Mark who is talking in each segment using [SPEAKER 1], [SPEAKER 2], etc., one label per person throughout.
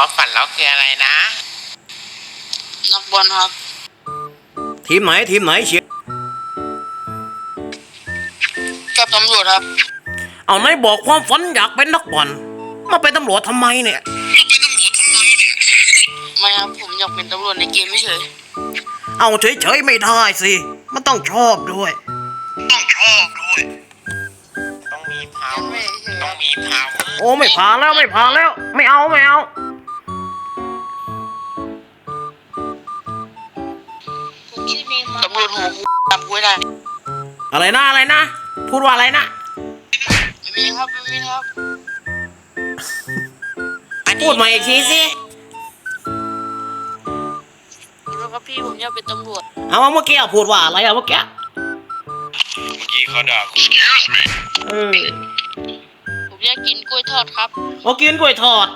[SPEAKER 1] ความฝันเราคืออะไรนะ
[SPEAKER 2] นักบอลครับ
[SPEAKER 3] ทีมไหนทีมไหนเชียร์
[SPEAKER 2] กับตำรวจครับ
[SPEAKER 3] เอาไหนบอกความฝันอยากเป็นนักบอลมาเป็นตำรวจทำไมเนี่ย
[SPEAKER 2] ไม่ครับผมอยากเป็นตำรวจในเกมไม่เฉย
[SPEAKER 3] เอาเฉยๆไม่ได้สิมันต้องชอบด้วย ต้องชอบด้วย
[SPEAKER 1] ต้องมีพาวต้องมีพาว
[SPEAKER 3] โอ้ไม่ผ่านแล้วไม่ผ่านแล้ว ไม่เอาไม่เอา
[SPEAKER 2] ตำรวจหัวกูจำกูไม่ได้
[SPEAKER 3] อะไรนะอะไรนะ พูดว่าอะไรนะ
[SPEAKER 2] ไม่มีครับไม่มีครับ
[SPEAKER 3] พูดมาอีกทีสิ
[SPEAKER 2] ขอโทษครับพี่ผมอยากเป็นตำรวจ
[SPEAKER 3] เอาเมื่อกี้พูดว่าอะไรอะเมื่อกี้
[SPEAKER 1] เมื่อกี้เขาด่ากู
[SPEAKER 3] เออ
[SPEAKER 2] ผมอยากกินกล้วยทอดครับ
[SPEAKER 3] เอากินกล้วยทอด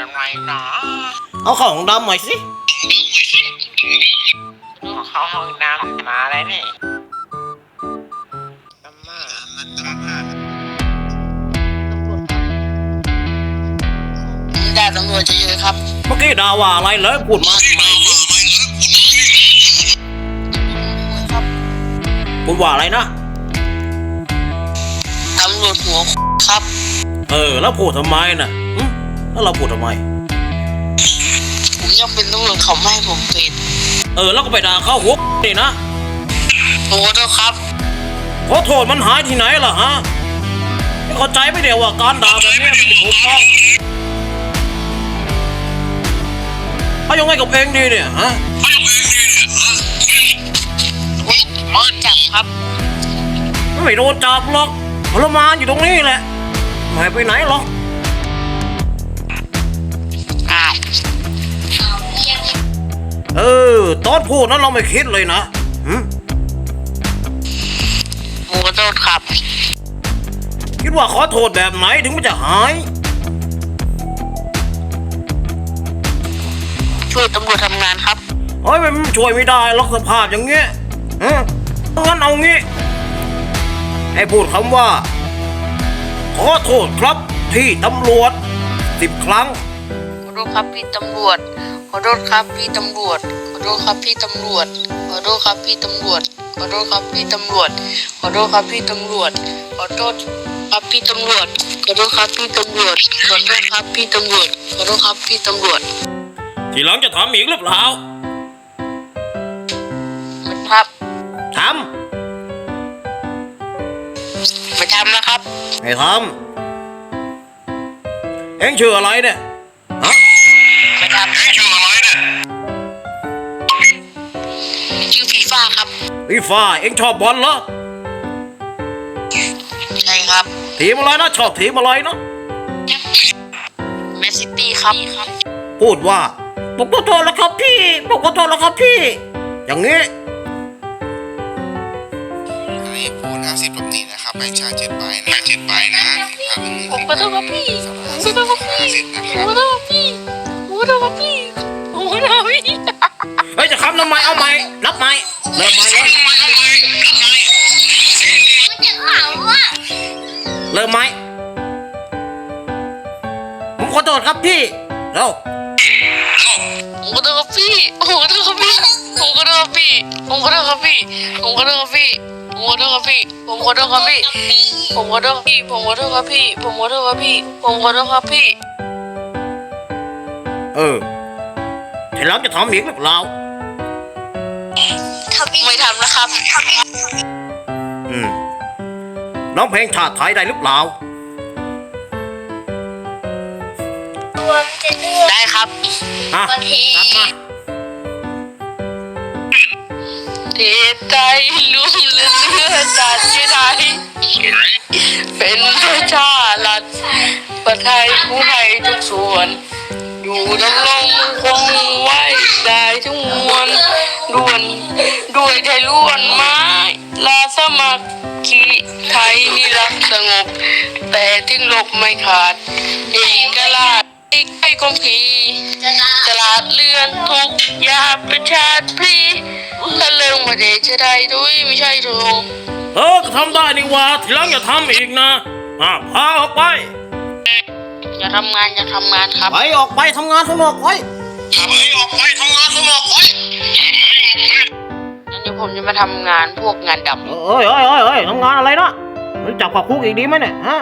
[SPEAKER 1] ยังไงนะ
[SPEAKER 3] เอาข้าวของดำหน่อยสิ
[SPEAKER 1] เข้าห้องน้ำมาอะไรนี่ตัมมามันตัมมา
[SPEAKER 2] ผมด่าตำรวจเฉยๆครับ
[SPEAKER 3] เมื่อกี้ด่าว่าอะไรเหรอพูดมาใหม่สิ
[SPEAKER 2] ครับ
[SPEAKER 3] พูดว่าอะไรนะ
[SPEAKER 2] ตำรวจหัวครับ
[SPEAKER 3] เออ แล้วพูดทำไมน่ะหึแล้วเราพูดทำไม
[SPEAKER 2] ผมอยากเป็นตำรวจเขาไม่ให้ผมเป็น
[SPEAKER 3] เออแล้วก็ไปด่าเขาหัวนี่นะ
[SPEAKER 2] ผมขอโทษครับ
[SPEAKER 3] ขอโทษมันหายที่ไหนล่ะฮะไม่เข้าใจไม่เดียวว่าการด่าแบบนี้มันไม่ถูกต้องเอายังไงกับเองดีเนี่ยฮะ
[SPEAKER 2] โดนจับครับ
[SPEAKER 3] ไม่โดนจับหรอกทรมานอยู่ตรงนี้แหละไม่ไปไหนหรอก
[SPEAKER 2] อ้าว
[SPEAKER 3] เออ ตอนพูดนั้นเราไม่คิดเลยนะหึ
[SPEAKER 2] ผมขอโทษครับ
[SPEAKER 3] คิดว่าขอโทษแบบไหนถึงมันจะหาย
[SPEAKER 2] ช่วยตำรวจทำงานครับ
[SPEAKER 3] เฮ้ยมันช่วยไม่ได้หรอกสภาพอย่างเงี้ยฮะงั้นเอางี้ ให้พูดคำว่า ขอโทษครับที่ตำรวจสิบครั้ง
[SPEAKER 2] ขอโทษครับพี่ตำรวจข อโทษครับพี่ตำรวจ ขอโทษครับพี่ตำรวจ ขอโทษครับพี่ตำรวจ ขอโทษครับพี่ตำรวจ ขอโทษครับพี่ตำรวจ ขอโทษครับพี่ตำรวจ ขอโทษครับพี่ตำรวจ ขอโทษครับพี่ตำรวจ ขอโทษครับพี่ตำรวจ
[SPEAKER 3] ทีหลังจะทำอีกหรือเปล่า
[SPEAKER 2] ไม่ครับ
[SPEAKER 3] ท
[SPEAKER 2] ไม่ทำแล้วครับำ
[SPEAKER 3] ไม่ทำเอ็งชื่ออะไรเนี่ย
[SPEAKER 2] ครับ
[SPEAKER 3] พี่ฟ้าเอ็งชอบบอลเหรอ
[SPEAKER 2] ใช่ครับ
[SPEAKER 3] ทีมอะไรนะชอบทีมอะไรเนาะ
[SPEAKER 2] แมนซิตี้ครับ
[SPEAKER 3] พูดว่าผมขอโทษแล้วครับพี่ผมขอโทษแล้วครับพี่ อย่างงี้
[SPEAKER 4] รีบพูดห้าสิบแบบนี้นะครับใบชาเจ็ดใบนะเจ็ดใบนะครับ
[SPEAKER 2] ผมขอโทษครับพี่ผมขอโทษครับพี่
[SPEAKER 4] ห้าสิบนะค
[SPEAKER 2] ผม
[SPEAKER 4] รับ
[SPEAKER 2] ขอโทษครับพี่ผมขอโทษครับพี่ ผมขอโทษครับพี่
[SPEAKER 3] เฮ้ยจะคำทำไมเอาไหมนับไหมเริ่มไหมวะเริ่มไหมผมขอโทษครับพี่เร็ว
[SPEAKER 2] ผมขอโทษครับพี่ผมขอโทษครับพี่ผมขอโทษครับพี่ผมขอโทษครับพี่ผมขอโทษครับพี่ผมขอโทษครับพี่ผมขอโทษครับพี่ผมขอโทษพี่ผมขอโทษครับพี่ผมขอโทษครับพี่ผมขอโทษครับพี่
[SPEAKER 3] เออทีหลังจะทำอีกหรือเปล่า
[SPEAKER 2] ไม่ทำนะครับ
[SPEAKER 3] อืมน้องเพลงชาติไทยได้หรือเปล่า
[SPEAKER 2] ได้ครับ
[SPEAKER 3] อะนับมา
[SPEAKER 2] เทใจลุ่มเลือดจัดที่ไทยเป็นประชาลัดประไทยผู้ให้ทุกส่วน อยู่ดำรงคงไว้ได้ทุกมวล ด่วนด้วยไทยล้วนไม้ลาสมัครขีไทยนิรักสงบ แต่ทิ้งลบไม่ขาด เอกราชใกล้กรมขีตลาดเลือนทุกยาประชาติพลีถ้าเรื่องมาเดชจะได้ด้วยไม่ใช่ถูก
[SPEAKER 3] เออก็ทำได้นี่หว่าทีหลังอย่าทำอีกนะอะพาออกไป
[SPEAKER 2] ออย่าทำงานอย่าทำงานครับ
[SPEAKER 3] ไปออกไปทำงานข้างนอกไป
[SPEAKER 1] ขับให้ออกไปท
[SPEAKER 2] ผมจะมาทำงานพวกงานดำ
[SPEAKER 3] เอ้ยเอ้ยเอ้ยเอ้ยทำงานอะไรนะจักผักคุกอีกดีไหมเนี่ยฮะ